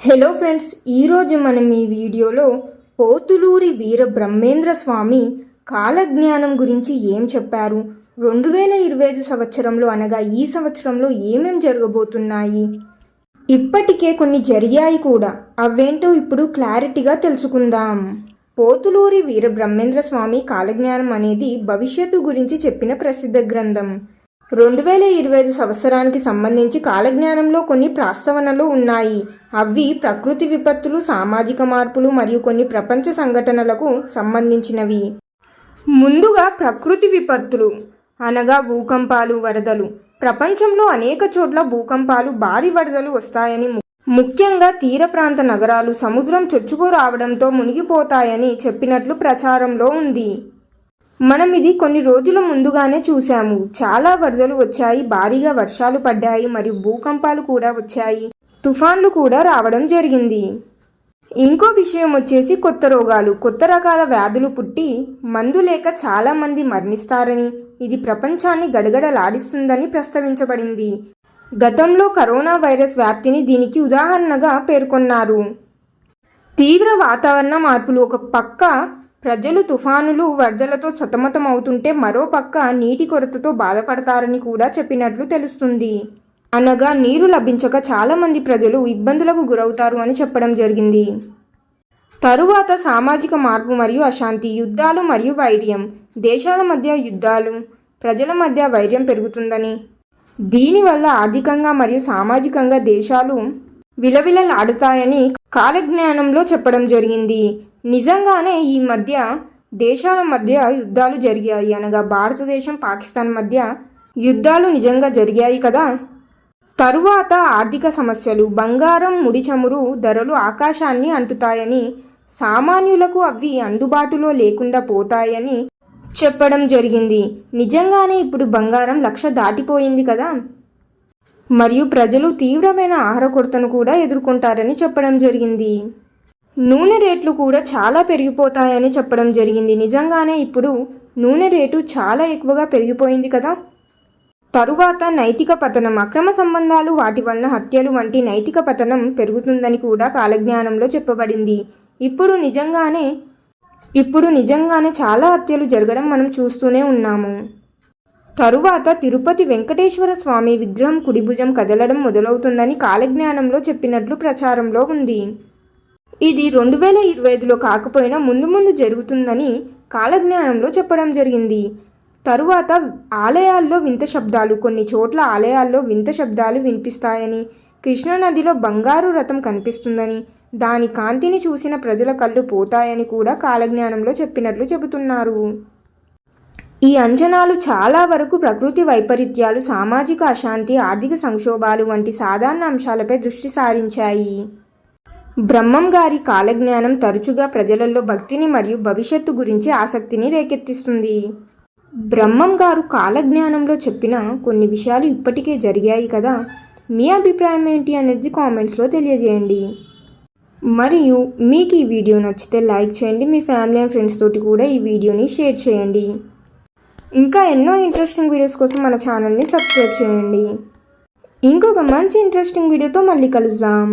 Hello friends ఈరోజు మనం ఈ వీడియోలో పోతులూరి వీర బ్రహ్మేంద్ర స్వామి కాలజ్ఞానం గురించి ఏం చెప్పారు? రెండు వేల ఇరవై ఐదు సంవత్సరంలో అనగా ఈ సంవత్సరంలో ఏమేం జరగబోతున్నాయి? ఇప్పటికే కొన్ని జరిగాయి కూడా. అవేంటో ఇప్పుడు క్లారిటీగా తెలుసుకుందాం. పోతులూరి వీర బ్రహ్మేంద్ర స్వామి కాలజ్ఞానం అనేది భవిష్యత్తు గురించి చెప్పిన ప్రసిద్ధ గ్రంథం. రెండు వేల ఇరవై ఐదు సంవత్సరానికి సంబంధించి కాలజ్ఞానంలో కొన్ని ప్రాస్తవనలు ఉన్నాయి. అవి ప్రకృతి విపత్తులు సామాజిక మార్పులు మరియు కొన్ని ప్రపంచ సంఘటనలకు సంబంధించినవి. ముందుగా ప్రకృతి విపత్తులు అనగా భూకంపాలు వరదలు. ప్రపంచంలో అనేక చోట్ల భూకంపాలు భారీ వరదలు వస్తాయని ము- ముఖ్యంగా తీర ప్రాంత నగరాలు సముద్రం చొచ్చుకు రావడంతో మునిగిపోతాయని చెప్పినట్లు ప్రచారంలో ఉంది. మనం ఇది కొన్ని రోజుల ముందుగానే చూశాము. చాలా వరదలు వచ్చాయి భారీగా వర్షాలు పడ్డాయి మరియు భూకంపాలు కూడా వచ్చాయి. తుఫాన్లు కూడా రావడం జరిగింది. ఇంకో విషయం వచ్చేసి కొత్త రోగాలు. కొత్త రకాల వ్యాధులు పుట్టి మందు లేక చాలామంది మరణిస్తారని ఇది ప్రపంచాన్ని గడగడలాడిస్తుందని ప్రస్తావించబడింది. గతంలో కరోనా వైరస్ వ్యాప్తిని దీనికి ఉదాహరణగా పేర్కొన్నారు. తీవ్ర వాతావరణ మార్పులు. ఒక పక్క ప్రజలు తుఫానులు వరదలతో సతమతమవుతుంటే మరో పక్క నీటి కొరతతో బాధపడతారని కూడా చెప్పినట్లు తెలుస్తుంది. అనగా నీరు లభించక చాలామంది ప్రజలు ఇబ్బందులకు గురవుతారు అని చెప్పడం జరిగింది. తరువాత సామాజిక మార్పు మరియు అశాంతి యుద్ధాలు మరియు వైర్యం దేశాల మధ్య యుద్ధాలు ప్రజల మధ్య వైర్యం పెరుగుతుందని దీనివల్ల ఆర్థికంగా మరియు సామాజికంగా దేశాలు విలవిలలాడుతాయని కాలజ్ఞానంలో చెప్పడం జరిగింది. నిజంగానే ఈ మధ్య దేశాల మధ్య యుద్ధాలు జరిగాయి అనగా భారతదేశం పాకిస్తాన్ మధ్య యుద్ధాలు నిజంగా జరిగాయి కదా? తరువాత ఆర్థిక సమస్యలు బంగారం ముడి చమురు ధరలు ఆకాశాన్ని అంటుతాయని సామాన్యులకు అవి అందుబాటులో లేకుండా పోతాయని చెప్పడం జరిగింది. నిజంగానే ఇప్పుడు బంగారం లక్ష దాటిపోయింది కదా? మరియు ప్రజలు తీవ్రమైన ఆహార కొరతను కూడా ఎదుర్కొంటారని చెప్పడం జరిగింది. నూనె రేట్లు కూడా చాలా పెరిగిపోతాయని చెప్పడం జరిగింది. నిజంగానే ఇప్పుడు నూనె రేటు చాలా ఎక్కువగా పెరిగిపోయింది కదా? తరువాత నైతిక పతనం అక్రమ సంబంధాలు వాటి వలన హత్యలు వంటి నైతిక పతనం పెరుగుతుందని కూడా కాలజ్ఞానంలో చెప్పబడింది. ఇప్పుడు నిజంగానే ఇప్పుడు నిజంగానే చాలా హత్యలు జరగడం మనం చూస్తూనే ఉన్నాము. తరువాత తిరుపతి వెంకటేశ్వర స్వామి విగ్రహం కుడిభుజం కదలడం మొదలవుతుందని కాలజ్ఞానంలో చెప్పినట్లు ప్రచారంలో ఉంది. ఇది రెండు వేల ఇరవై ఐదులో కాకపోయినా ముందు ముందు జరుగుతుందని కాలజ్ఞానంలో చెప్పడం జరిగింది. తరువాత ఆలయాల్లో వింత శబ్దాలు కొన్ని చోట్ల ఆలయాల్లో వింత శబ్దాలు వినిపిస్తాయని కృష్ణానదిలో బంగారు రథం కనిపిస్తుందని దాని కాంతిని చూసిన ప్రజల కళ్ళు పోతాయని కూడా కాలజ్ఞానంలో చెప్పినట్లు చెబుతున్నారు. ఈ అంచనాలు చాలా వరకు ప్రకృతి వైపరీత్యాలు సామాజిక అశాంతి ఆర్థిక సంక్షోభాలు వంటి సాధారణ అంశాలపై దృష్టి సారించాయి. బ్రహ్మం గారి కాలజ్ఞానం తరచుగా ప్రజలలో భక్తిని మరియు భవిష్యత్తు గురించి ఆసక్తిని రేకెత్తిస్తుంది. బ్రహ్మం గారు కాలజ్ఞానంలో చెప్పిన కొన్ని విషయాలు ఇప్పటికే జరిగాయి కదా? మీ అభిప్రాయం ఏంటి అనేది కామెంట్స్లో తెలియజేయండి. మరియు మీకు ఈ వీడియో నచ్చితే లైక్ చేయండి మీ ఫ్యామిలీ అండ్ ఫ్రెండ్స్ తోటి కూడా ఈ వీడియోని షేర్ చేయండి. ఇంకా ఎన్నో ఇంట్రెస్టింగ్ వీడియోస్ కోసం మన ఛానల్ని సబ్స్క్రైబ్ చేయండి. ఇంకొక మంచి ఇంట్రెస్టింగ్ వీడియోతో మళ్ళీ కలుద్దాం.